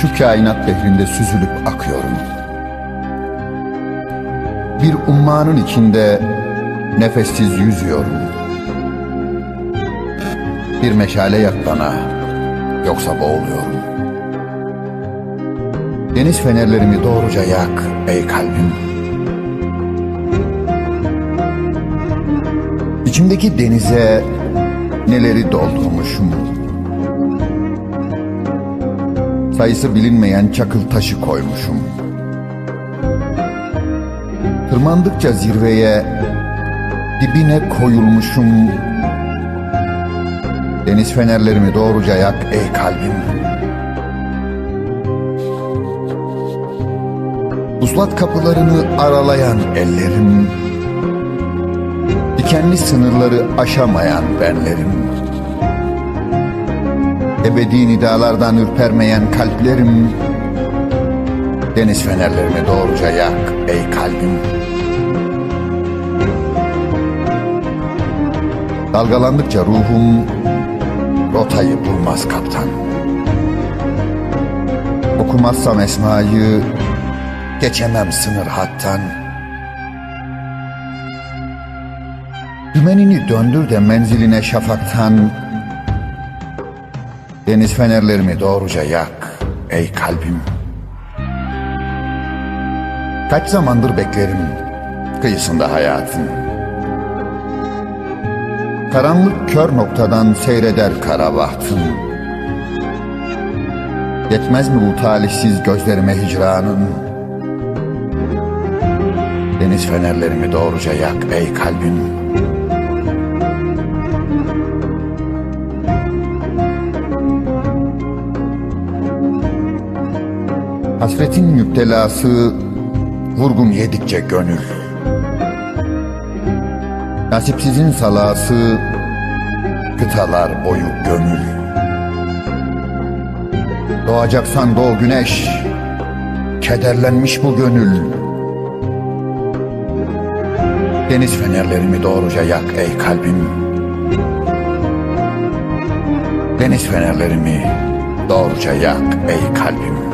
Şu kainat dehrinde süzülüp akıyorum. Bir ummanın içinde nefessiz yüzüyorum. Bir meşale yak bana, yoksa boğuluyorum. Deniz fenerlerimi doğruca yak ey kalbim. İçimdeki denize neleri doldurmuşum. Sayısı bilinmeyen çakıl taşı koymuşum. Tırmandıkça zirveye dibine koyulmuşum. Deniz fenerlerimi doğruca yak ey kalbim. Uzlat kapılarını aralayan ellerim. Dikenli sınırları aşamayan benlerim. Ebedi nidalardan ürpermeyen kalplerim. Deniz fenerlerimi doğruca yak ey kalbim. Dalgalandıkça ruhum rotayı bulmaz kaptan. Okumazsam esmayı geçemem sınır hattan. Dümenini döndür de menziline şafaktan. Deniz fenerlerimi doğruca yak ey kalbim. Kaç zamandır beklerim kıyısında hayatın. Karanlık kör noktadan seyreder kara bahtın. Yetmez mi bu talihsiz gözlerime hicranın? Deniz fenerlerimi doğruca yak ey kalbim. Hasretin müptelası vurgun yedikçe gönül. Nasipsizin salası kıtalar boyu gönül. Doğacaksan doğ güneş, kederlenmiş bu gönül. Deniz fenerlerimi doğruca yak ey kalbim. Deniz fenerlerimi doğruca yak ey kalbim.